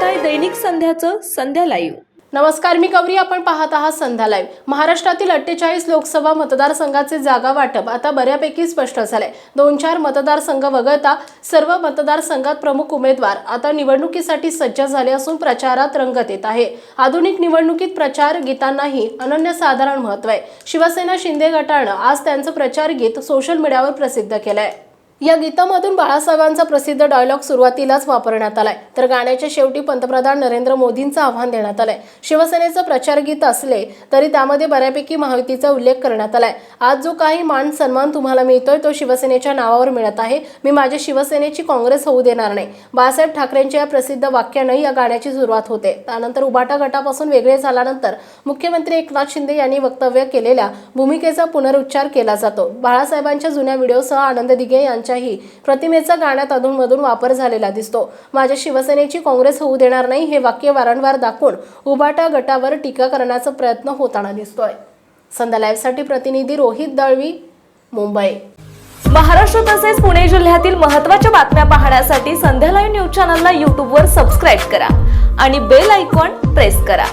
दैनिक संध्याचं संध्या live. नमस्कार मी कवरी आपण पाहत आहात संध्या लाईव्ह. महाराष्ट्रातील अठ्ठेचाळीस लोकसभा मतदारसंघाचे जागा वाटप आता बऱ्यापैकी स्पष्ट झालंय. दोन चार मतदारसंघ वगळता सर्व मतदारसंघात प्रमुख उमेदवार आता निवडणुकीसाठी सज्ज झाले असून प्रचारात रंगत येत आहे. आधुनिक निवडणुकीत प्रचार गीतांनाही अनन्यसाधारण महत्त्व आहे. शिवसेना शिंदे गटानं आज त्यांचं प्रचार गीत सोशल मीडियावर प्रसिद्ध केलंय. या गीतामधून बाळासाहेबांचा प्रसिद्ध डायलॉग सुरुवातीलाच वापरण्यात आलाय. तर गाण्याच्या शेवटी पंतप्रधान नरेंद्र मोदींचं आव्हान देण्यात आलंय. शिवसेनेचं प्रचार गीत असले तरी त्यामध्ये बऱ्यापैकी माहितीचा उल्लेख करण्यात आलाय. आज जो काही मान सन्मान तुम्हाला मिळतोय तो शिवसेनेच्या नावावर मिळत आहे. मी माझ्या शिवसेनेची काँग्रेस होऊ देणार नाही. बाळासाहेब ठाकरेंच्या या प्रसिद्ध वाक्यानं या गाण्याची सुरुवात होते. त्यानंतर उबाटा गटापासून वेगळे झाल्यानंतर मुख्यमंत्री एकनाथ शिंदे यांनी वक्तव्य केलेल्या भूमिकेचा पुनरुच्चार केला जातो. बाळासाहेबांच्या जुन्या व्हिडिओसह आनंद दिघे यांच्याही प्रतिमेचा गाण्यात अधूनमधून वापर झालेला दिसतो. माझ्या शिवसेनेची काँग्रेस होऊ देणार नाही हे वाक्य वारंवार दाखवून उबाटा गटावर टीका करण्याचा प्रयत्न होताना दिसतोय. संध्या लाईव्हसाठी प्रतिनिधी रोहित दळवी मुंबई. महाराष्ट्र तसेच पुणे जिल्ह्यातील महत्त्वाच्या बातम्या पाहण्यासाठी संध्या लाईव्ह न्यूज चॅनलला यूट्यूबवर सबस्क्राईब करा आणि बेल आयकॉन प्रेस करा.